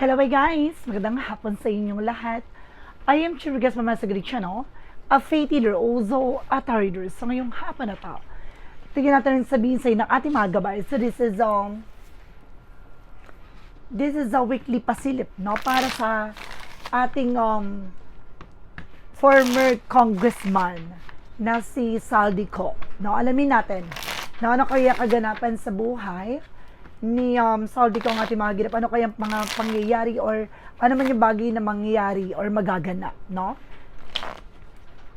Hello my guys! Magandang hapon sa inyong lahat. I am Chirigas Mama sa Greek Channel, a faith healer also at a reader sa ngayong hapon na to. Tingnan natin ang sabihin sa inyo ng ating mga gabay. So this is um this is a weekly pasilip no para sa ating um former congressman na si Saldico. No, alamin natin na ano kaya kaganapan sa buhay ni um, Saldico ang ating mga ginap. Ano kaya mga pangyayari or ano man yung bagay na mangyayari or magaganap, no?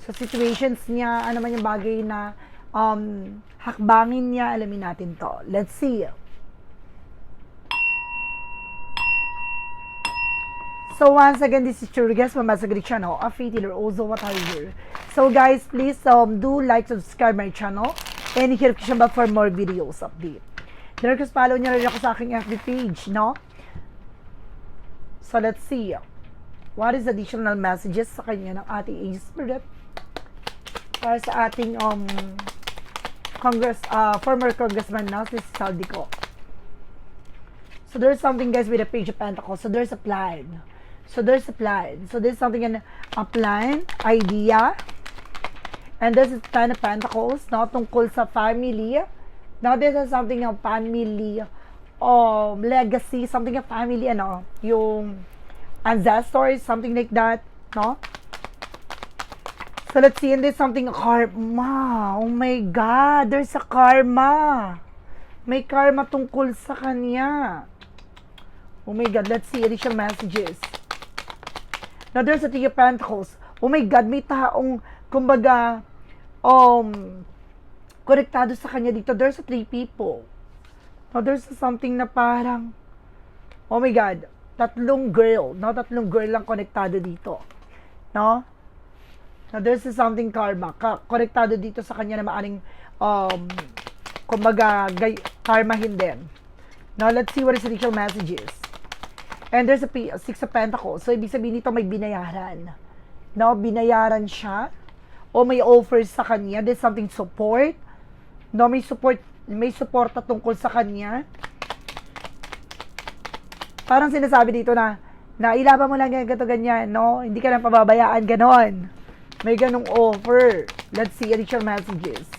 Sa situations niya, ano man yung bagay na um, hakbangin niya, alamin natin to. Let's see. So once again, this is Churigas from Masagri Channel, a faith healer, also what I hear. So guys, please um, do like, subscribe my channel, and hit the bell for more videos update. Direct follow niyo rin ako sa aking FB page, no? So let's see. What is additional messages sa kanya ng ating angel spirit para sa ating um Congress uh, former congressman na si Saldico. So there's something guys with a page of pentacles. So there's a plan. So there's a plan. So there's something in a plan, idea. And this is ten of pentacles, no? Tungkol sa family. Now this is something of family, um, legacy, something of family, ano, yung ancestors, something like that, no? So let's see, and there's something karma. Oh my God, there's a karma. May karma tungkol sa kanya. Oh my God, let's see additional messages. Now there's a King of Pentacles. Oh my God, may taong, kumbaga, um, konektado sa kanya dito. There's a three people. Now there's something na parang, oh my God, tatlong girl. No, tatlong girl lang konektado dito. No? Now there's something karma. Ka konektado dito sa kanya na maaring, um, kumbaga, gay, karma hindi. Now let's see what his initial messages. And there's a P- Six of Pentacles. So, ibig sabihin nito may binayaran. No, binayaran siya. O may offers sa kanya. There's something support. No, may support. May suporta tungkol sa kanya. Parang sinasabi dito na, na ilaban mo lang ganito, ganyan, no? Hindi ka lang pababayaan, ganon. May ganong offer. Let's see additional messages.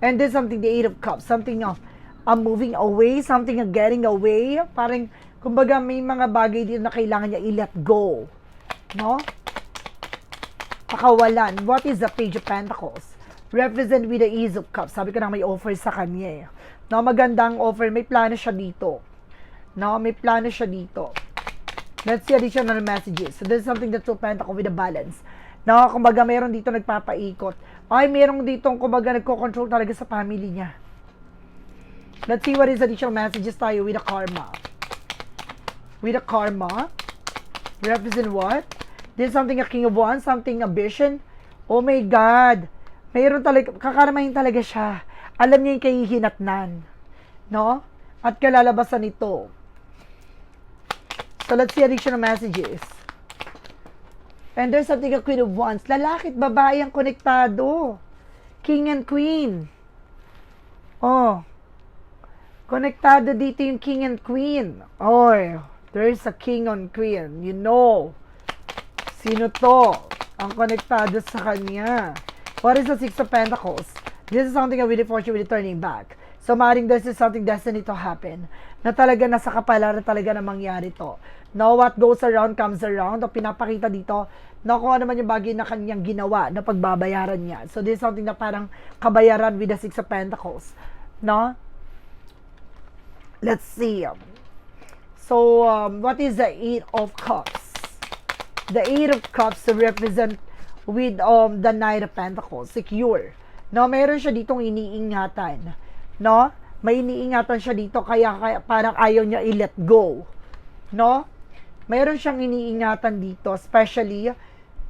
And there's something, the Eight of Cups. Something of, uh, moving away. Something of getting away. Parang, kumbaga may mga bagay dito na kailangan niya i-let go. No? Pakawalan. What is the Page of Pentacles? Represent with the Ease of Cups. Sabi ko na may offer sa kanya eh. No, magandang offer. May plano siya dito. No, may plano siya dito. Let's see additional messages. So, there's something that's two pentacle with a balance. No, kumbaga meron dito nagpapaikot. Ay, meron dito kumbaga nagko-control talaga sa family niya. Let's see what is additional messages tayo with the karma with a karma. Represent what? This is something a king of wands, something a vision. Oh my God. Mayroon talaga, kakaramahin talaga siya. Alam niya yung kahihinatnan. No? At kalalabasan nito. So let's see additional messages. And there's something a queen of wands. Lalaki at babae ang konektado. King and queen. Oh. Konektado dito yung king and queen. Oh. There's a king on queen. You know. Sino to? Ang konektado sa kanya. What is the Six of Pentacles? This is something I really fortune with turning back. So, maaaring this is something destiny to happen. Na talaga nasa kapalaran talaga na mangyari to. Now, what goes around comes around. O pinapakita dito na kung ano man yung bagay na kanyang ginawa na pagbabayaran niya. So, this is something na parang kabayaran with the Six of Pentacles. No? Let's see. So, um, what is the Eight of Cups? The Eight of Cups represent with um, the Knight of Pentacles, secure. No, meron siya ditong iniingatan. No? May iniingatan siya dito kaya, kaya parang ayaw niya i-let go. No? Meron siyang iniingatan dito, especially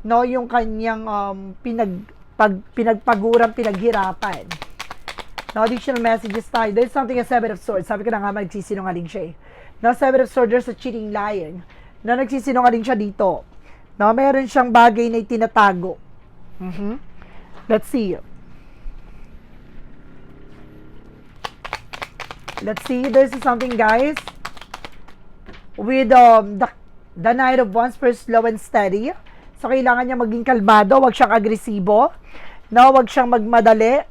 no, yung kanyang um, pinag pag, pinagpaguran, pinaghirapan. No, additional messages tayo. There's something a seven of swords. Sabi ko na nga, magsisinungaling siya eh. No, Seven of Swords, there's a cheating lying. Na nagsisinungaling siya dito. No, meron siyang bagay na itinatago. Mm-hmm. Let's see. Let's see. There's something, guys. with um, the, the Knight of Wands for slow and steady. So, kailangan niya maging kalmado, wag siyang agresibo. No, wag siyang magmadali.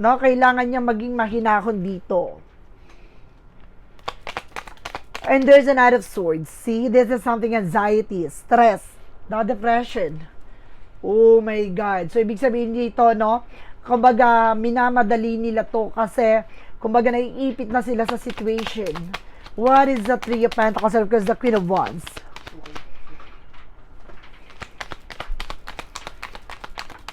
No, kailangan niya maging mahinahon dito. And there's a Knight of Swords. See, this is something anxiety, stress, no, depression. Oh my God. So, ibig sabihin dito, no, kumbaga, minamadali nila to kasi, kumbaga, naiipit na sila sa situation. What is the Three of Pentacles? Because the Queen of Wands.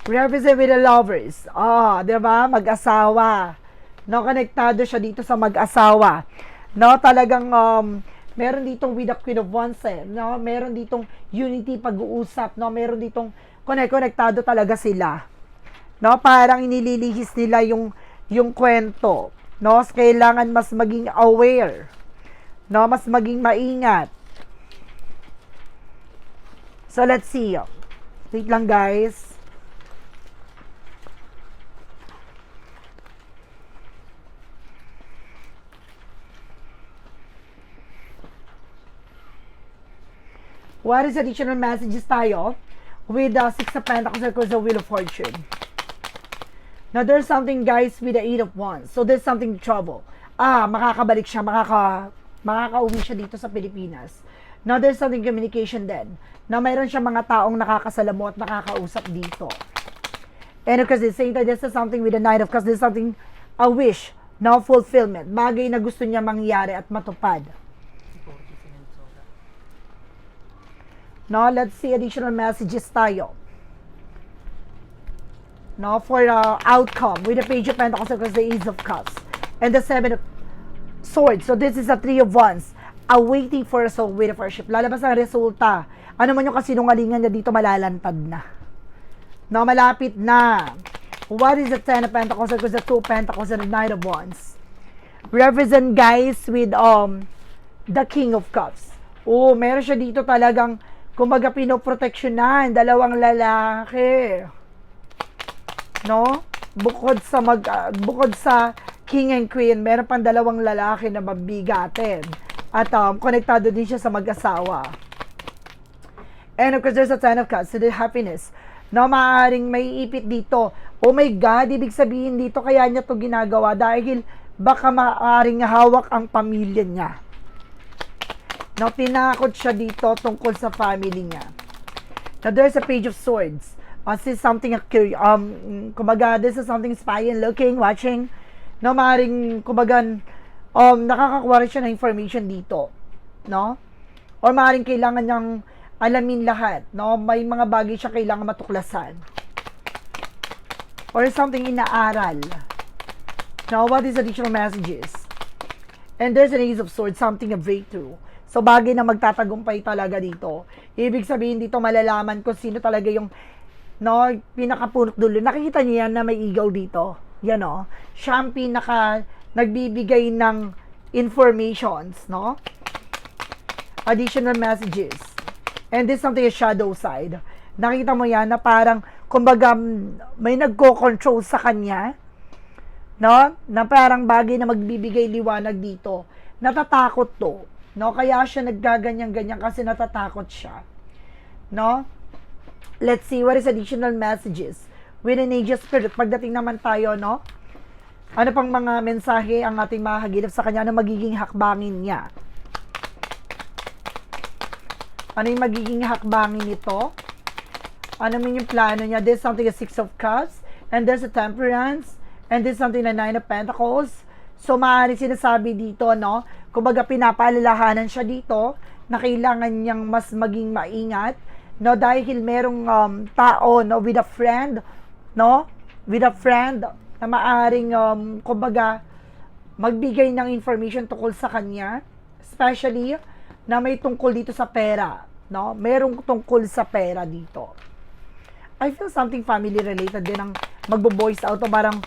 Represent with the lovers. Ah, di ba? Mag-asawa. No, konektado siya dito sa mag-asawa. No, talagang um, meron ditong with the Queen of Wands eh. No, meron ditong unity pag-uusap. No, meron ditong connect-konektado talaga sila. No, parang inililihis nila yung yung kwento. No, kailangan mas maging aware. No, mas maging maingat. So let's see. Wait lang guys. What is additional messages tayo? With the Six of Pentacles, course, the Wheel of Fortune. Now, there's something, guys, with the Eight of Wands. So, there's something trouble. Ah, makakabalik siya, makaka, makakauwi siya dito sa Pilipinas. Now, there's something communication din. Na mayroon siya mga taong nakakasalamu at nakakausap dito. And because it's saying that this is something with the Knight of Cups, this is something, a wish, no fulfillment. Bagay na gusto niya mangyari at matupad. No, let's see additional messages tayo. No, for uh, outcome with the Page of Pentacles because the Ace of Cups and the Seven of Swords. So this is a Three of Wands. Awaiting for a soul with a worship. Lalabas ang resulta. Ano man yung kasinungalingan niya dito malalantad na. No, malapit na. What is the Ten of Pentacles because the Two Pentacles and the Knight of Wands? Represent guys with um the King of Cups. Oh, meron siya dito talagang kumbaga pinoproteksyonan, dalawang lalaki. No? Bukod sa mag ah, bukod sa King and Queen, meron pang dalawang lalaki na mabigatin. At um, konektado din siya sa mag-asawa. And of course, there's a Ten of the happiness. No, maaaring may ipit dito. Oh my God, ibig sabihin dito kaya niya to ginagawa dahil baka maaaring hawak ang pamilya niya. No, tinakot siya dito tungkol sa family niya. Now, there's a page of swords. Uh, this is something, um, kumbaga, this is something spying, looking, watching. No, maaaring, kumbaga, um, nakakakuha rin siya ng information dito. No? Or maaaring kailangan niyang alamin lahat. No? May mga bagay siya kailangan matuklasan. Or something inaaral. Now, what is additional messages? And there's an Ace of Swords, something a breakthrough. So, bagay na magtatagumpay talaga dito. Ibig sabihin dito, malalaman kung sino talaga yung no, pinakapunot dulo. Nakikita niyo yan na may eagle dito. Yan o. Siya ang pinaka nagbibigay ng informations, no? Additional messages. And this is something a shadow side. Nakita mo yan na parang, kumbaga, may nagko-control sa kanya, no? Na parang bagay na magbibigay liwanag dito. Natatakot to, no? Kaya siya naggaganyan-ganyan kasi natatakot siya. No? Let's see what is additional messages with an angel spirit. Pagdating naman tayo, no? Ano pang mga mensahe ang ating mahagilap sa kanya? Ano magiging hakbangin niya? Ano yung magiging hakbangin nito? Ano man yung plano niya? There's something a Six of Cups, and there's a Temperance, and there's something na Nine of Pentacles. So, maaari sinasabi dito, no? Kumbaga, pinapaalalahanan siya dito na kailangan niyang mas maging maingat, no? Dahil merong um, tao, no? With a friend, no? With a friend na maaring, um, kumbaga, magbigay ng information tungkol sa kanya, especially na may tungkol dito sa pera, no? Merong tungkol sa pera dito. I feel something family related din ang magbo-voice out o parang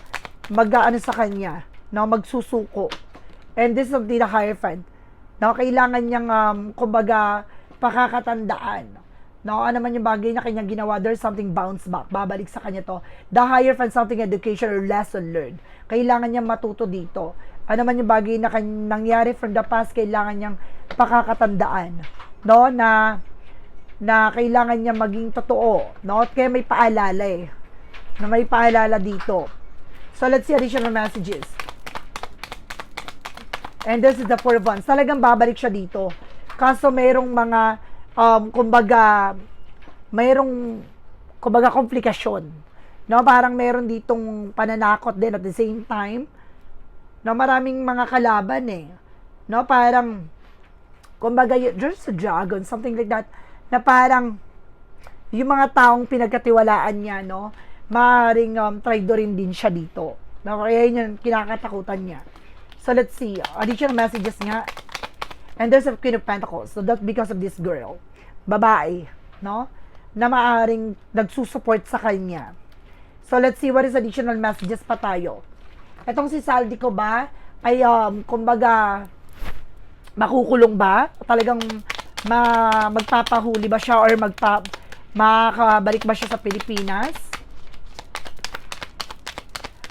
mag-ano sa kanya, no? Magsusuko. And this is the higher friend. No, kailangan niyang um, kumbaga pakakatandaan. No, ano man yung bagay na kanyang ginawa, there's something bounce back. Babalik sa kanya to. The higher friend, something education or lesson learned. Kailangan niya matuto dito. ano man yung bagay na nangyari from the past, kailangan niyang pakakatandaan. No? Na na kailangan niya maging totoo. No? At Kaya may paalala eh. Na may paalala dito. So, let's see additional messages. And this is the four of wands. Talagang babalik siya dito. Kaso mayroong mga, um, kumbaga, mayroong, kumbaga, komplikasyon. No, parang meron ditong pananakot din at the same time. No, maraming mga kalaban eh. No, parang, kumbaga, there's a dragon, something like that, na parang, yung mga taong pinagkatiwalaan niya, no, maaaring um, traidorin din siya dito. No, kaya yun yung kinakatakutan niya. So, let's see. Additional messages nga. And there's a Queen of Pentacles. So, that's because of this girl. Babae. No? Na maaaring nagsusupport sa kanya. So, let's see what is additional messages pa tayo. Etong si Saldi ko ba ay, um, kumbaga, makukulong ba? Talagang ma magpapahuli ba siya or magpa makakabalik ba siya sa Pilipinas?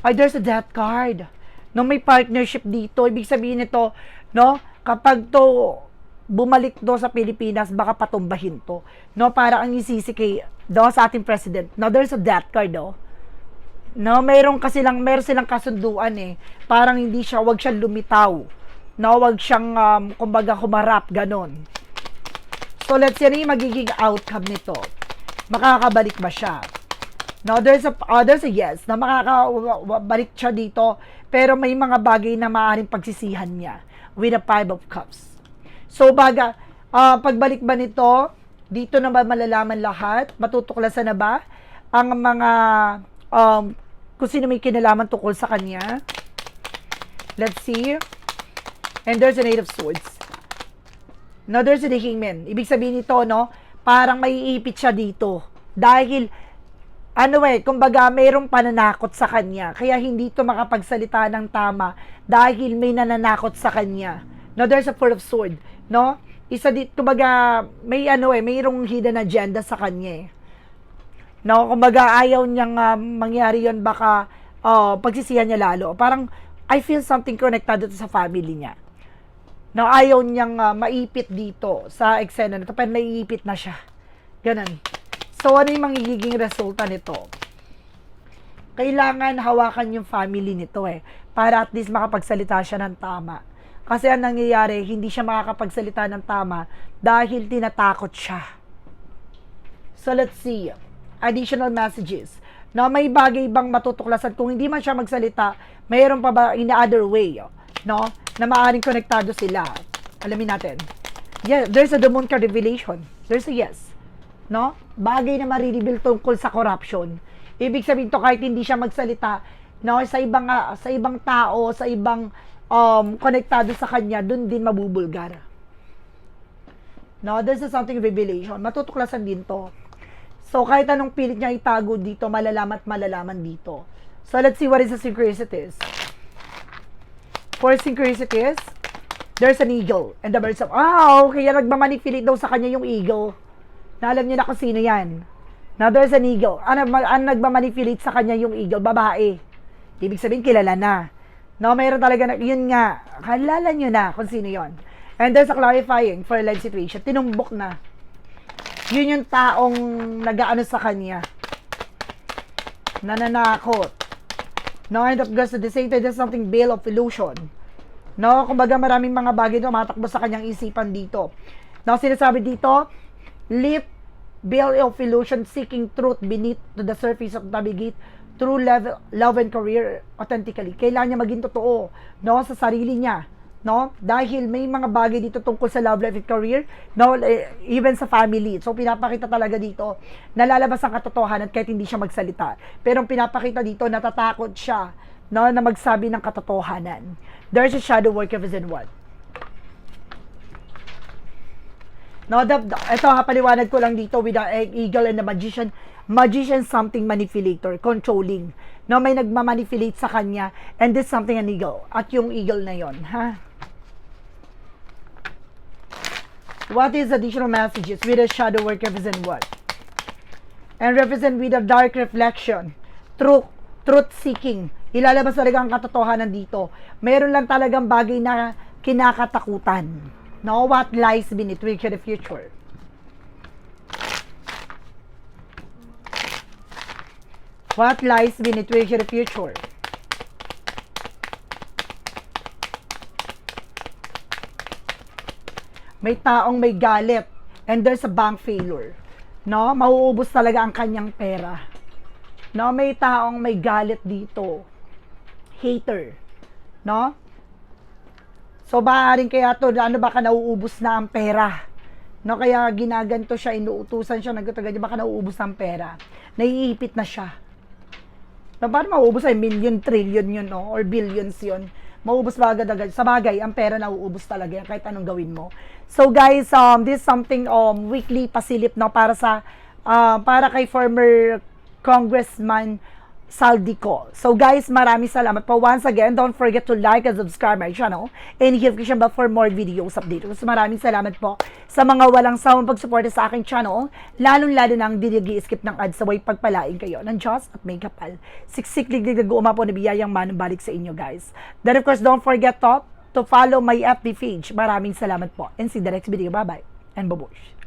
Ay, there's a death card. No, may partnership dito. Ibig sabihin nito, no, kapag to bumalik do sa Pilipinas, baka patumbahin to. No, para ang isisi kay do sa ating president. No, there's a death card, oh. No, mayroon kasi lang, meron silang kasunduan eh. Parang hindi siya, wag siyang lumitaw. No, wag siyang, um, kumbaga, humarap, ganon. So, let's see, ano magiging outcome nito? Makakabalik ba siya? No, there's a, uh, there's a yes, na makakabalik siya dito, pero may mga bagay na maaaring pagsisihan niya with a five of cups. So, baga, ah, pagbalik ba nito, dito na ba malalaman lahat? Matutuklasan na ba ang mga, um, kung sino may kinalaman tungkol sa kanya? Let's see. And there's an eight of swords. No, there's a hangman. Ibig sabihin nito, no, parang maiipit siya dito. Dahil, ano eh, kumbaga, mayroong pananakot sa kanya. Kaya hindi to makapagsalita ng tama dahil may nananakot sa kanya. No, there's a four of sword. No? Isa dito, kumbaga, may ano eh, mayroong hidden agenda sa kanya eh. No, kumbaga, ayaw niyang ah, mangyari yon baka oh, pagsisihan niya lalo. Parang, I feel something connected dito sa family niya na ayaw niyang ah, maipit dito sa eksena nito, pero naiipit na siya. Ganun. So, ano yung magiging resulta nito? Kailangan hawakan yung family nito eh, para at least makapagsalita siya ng tama. Kasi ang nangyayari, hindi siya makakapagsalita ng tama dahil tinatakot siya. So, let's see. Additional messages. Na may bagay bang matutuklasan kung hindi man siya magsalita, mayroon pa ba in the other way, no? Na maaaring konektado sila. Alamin natin. Yeah, there's a the moon card revelation. There's a yes. No? Bagay na marireveal tungkol sa corruption. Ibig sabihin to kahit hindi siya magsalita, no, sa ibang ah, sa ibang tao, sa ibang um konektado sa kanya, dun din mabubulgar. No, this is something revelation. Matutuklasan din to. So, kahit anong pilit niya itago dito, malalaman at malalaman dito. So, let's see what is the synchronicities. For synchronicities, there's an eagle and the birds of... Ah, okay. Yan, nagmamanipulate daw sa kanya yung eagle. Na alam niyo na kung sino yan. Now, there's an eagle. Ano, ang nagmamanipulate sa kanya yung eagle? Babae. Ibig sabihin, kilala na. No, mayroon talaga na, yun nga, kalala nyo na kung sino yon. And there's a clarifying for a live situation. Tinumbok na. Yun yung taong nag-ano sa kanya. Nananakot. No, and of course, at the same time, there's something veil of illusion. No, kumbaga maraming mga bagay na matakbo sa kanyang isipan dito. No, sinasabi dito, lift veil of illusion seeking truth beneath to the surface of navigate true love, love and career authentically. Kailangan niya maging totoo, no, sa sarili niya, no? Dahil may mga bagay dito tungkol sa love life and career, no, eh, even sa family. So pinapakita talaga dito, nalalabas ang katotohanan kahit hindi siya magsalita. Pero pinapakita dito, natatakot siya, no, na magsabi ng katotohanan. There's a shadow work of his in what? No, the, the, ito ha, paliwanag ko lang dito with the eagle and the magician. Magician something manipulator, controlling. No, may nagmamanipulate sa kanya and this something an eagle. At yung eagle na yon, ha? What is additional messages with a shadow work represent what? And represent with a dark reflection, truth, truth seeking, Ilalabas talaga ang katotohanan dito. Meron lang talagang bagay na kinakatakutan. No? What lies beneath which the future? What lies beneath which the future? may taong may galit and there's a bank failure. No? Mauubos talaga ang kanyang pera. No? May taong may galit dito. Hater. No? So, maaaring kaya to, ano baka nauubos na ang pera. No, kaya ginaganto siya, inuutusan siya, nagtatagal niya, baka nauubos na ang pera. Naiipit na siya. Na paano mauubos ay million, trillion yun, no? Or billions yun. Mauubos ba agad-agad? Sa bagay, ang pera nauubos talaga yan, kahit anong gawin mo. So guys, um, this is something um, weekly pasilip no para sa uh, para kay former Congressman Saldico. So guys, maraming salamat po. Once again, don't forget to like and subscribe my channel and hit notification bell for more videos update. So maraming salamat po sa mga walang sawang pagsuporta sa aking channel, lalong-lalo na ang dinigi-skip ng ads sa way pagpalain kayo ng Diyos at may kapal. Siksik liglig nag po na biyayang manumbalik sa inyo guys. Then of course, don't forget to, to follow my FB page. Maraming salamat po. And see the next video. Bye-bye. And babush.